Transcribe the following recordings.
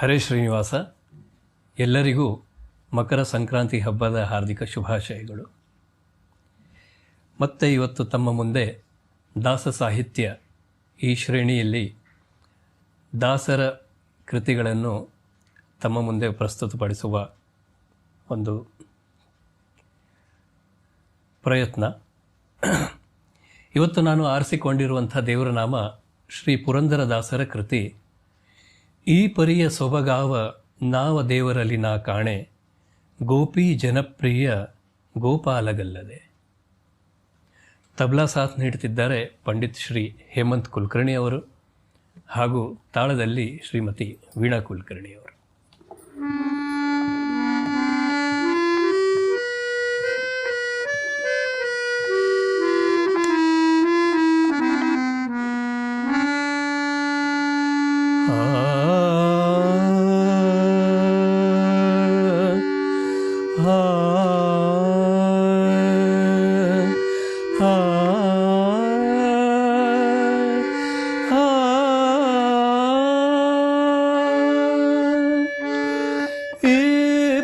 ಹರೇ ಶ್ರೀನಿವಾಸ, ಎಲ್ಲರಿಗೂ ಮಕರ ಸಂಕ್ರಾಂತಿ ಹಬ್ಬದ ಹಾರ್ದಿಕ ಶುಭಾಶಯಗಳು. ಮತ್ತೆ ಇವತ್ತು ತಮ್ಮ ಮುಂದೆ ದಾಸ ಸಾಹಿತ್ಯ ಈ ಶ್ರೇಣಿಯಲ್ಲಿ ದಾಸರ ಕೃತಿಗಳನ್ನು ತಮ್ಮ ಮುಂದೆ ಪ್ರಸ್ತುತಪಡಿಸುವ ಒಂದು ಪ್ರಯತ್ನ. ಇವತ್ತು ನಾನು ಆರಿಸಿಕೊಂಡಿರುವಂಥ ದೇವರ ನಾಮ ಶ್ರೀ ಪುರಂದರದಾಸರ ಕೃತಿ ಈ ಪರಿಯ ಸೊಬಗಾವ ನಾವ ದೇವರಲ್ಲಿ ನಾ ಕಾಣೆ ಗೋಪಿ ಜನಪ್ರಿಯ ಗೋಪಾಲಗಲ್ಲದೆ. ತಬ್ಲಾ ಸಾಥ್ ನೀಡುತ್ತಿದ್ದಾರೆ ಪಂಡಿತ್ ಶ್ರೀ ಹೇಮಂತ್ ಕುಲಕರ್ಣಿ ಅವರು ಹಾಗೂ ತಾಳದಲ್ಲಿ ಶ್ರೀಮತಿ ವೀಣಾ ಕುಲಕರ್ಣಿ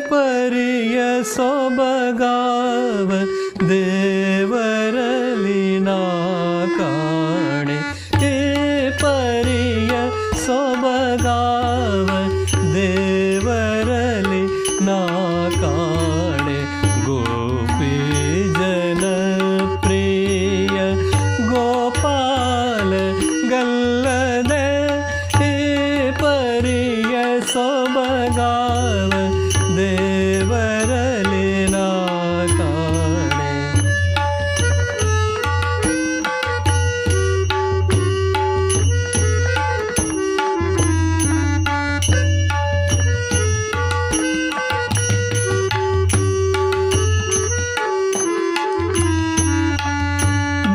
பெரிய சோபகாவ தேவ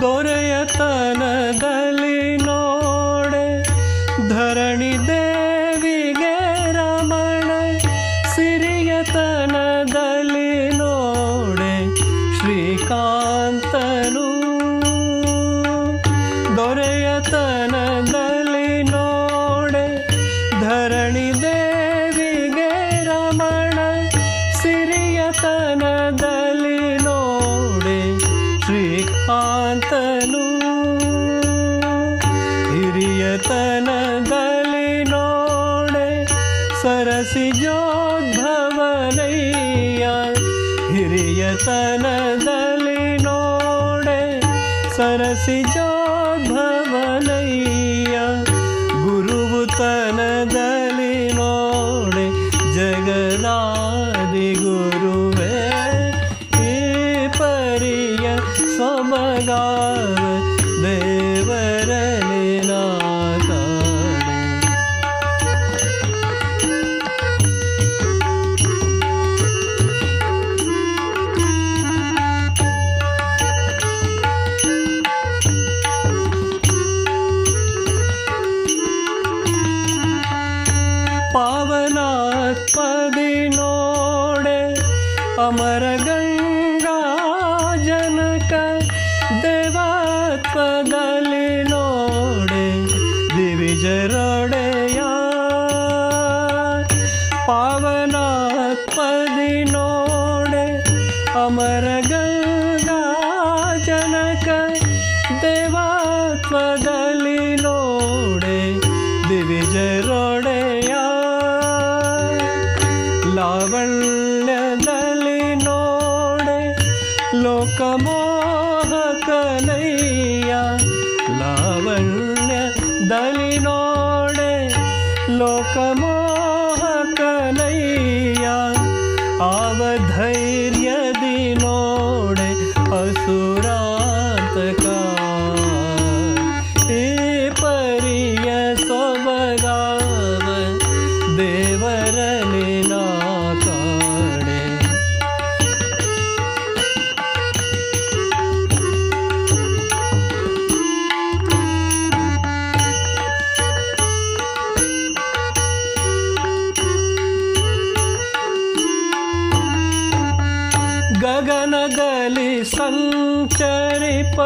ದೊರೆಯತನದಲ್ಲಿ ನೋಡೆ ಧರಣಿ ದೇವಿಗೆ ರಮಣ ಸಿರಿಯತನದಲ್ಲಿ ನೋಡೆ ಶ್ರೀಕಾಂತನು ಹಿರಿಯತನದಲ್ಲಿ ನೋಡೆ ಸರಸಿ ಜೋದ್ಭವನಯ್ಯ ಗುರುವು ತನದಲ್ಲಿ ನೋಡೆ ಜಗದಾದಿ अमर गङ्गा जनक देवादलिनोरे देवी जरोडया। पावनात् पदीनोडे अमर गङ्गा जनकेवात्प लोकमोहकलैया लावण्य दलिनोडे लोकमोहकलैया आवधैर्यदिनोडे असु सञ्चरिप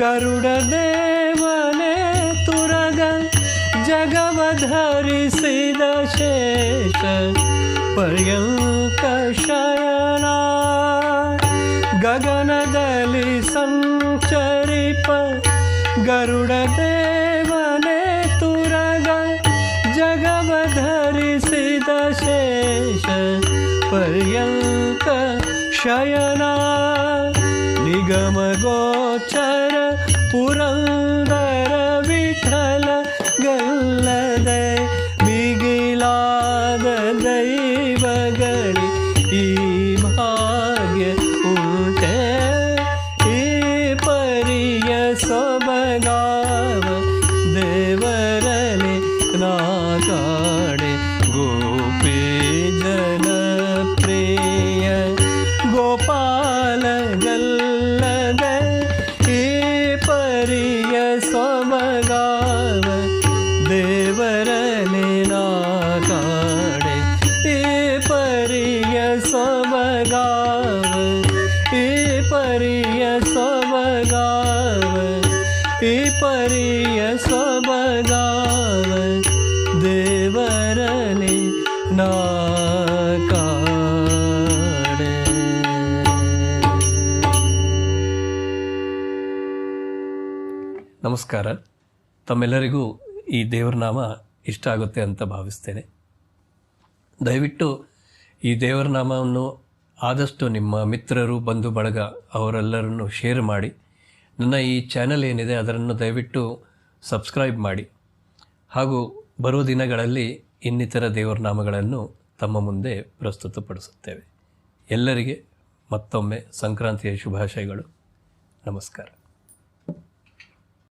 गरुडदेवने तुरग तुग जगबधरि सिदशेश पर्यङ्क शयना गगन दलि सङ्करिप गरुडदे मने तुग पर्यङ्क शयना निगमगोचर पुरन्दर विठल गल्लदय मिगिलाद दैवगणि ई भाग्य उते ई परिय सोबगाव देवरले नाकाणे गोपी जनप्रिय गोपाल गल् ಸೊಬಗಾವ ಈ ಪರಿಯ ಸಮಗಾವ, ಈ ಪರಿಯ ದೇವರಲಿ ನಾ ಕಾಡೆ. ನಮಸ್ಕಾರ. ತಮ್ಮೆಲ್ಲರಿಗೂ ಈ ದೇವರ ನಾಮ ಇಷ್ಟ ಆಗುತ್ತೆ ಅಂತ ಭಾವಿಸ್ತೇನೆ. ದಯವಿಟ್ಟು ಈ ದೇವರ ನಾಮವನ್ನು ಆದಷ್ಟು ನಿಮ್ಮ ಮಿತ್ರರು ಬಂಧು ಬಳಗ ಅವರೆಲ್ಲರನ್ನು ಶೇರ್ ಮಾಡಿ. ನನ್ನ ಈ ಚಾನಲ್ ಏನಿದೆ ಅದನ್ನು ದಯವಿಟ್ಟು ಸಬ್ಸ್ಕ್ರೈಬ್ ಮಾಡಿ. ಹಾಗೂ ಬರುವ ದಿನಗಳಲ್ಲಿ ಇನ್ನಿತರ ದೇವರ ನಾಮಗಳನ್ನು ತಮ್ಮ ಮುಂದೆ ಪ್ರಸ್ತುತಪಡಿಸುತ್ತೇವೆ. ಎಲ್ಲರಿಗೆ ಮತ್ತೊಮ್ಮೆ ಸಂಕ್ರಾಂತಿಯ ಶುಭಾಶಯಗಳು. ನಮಸ್ಕಾರ.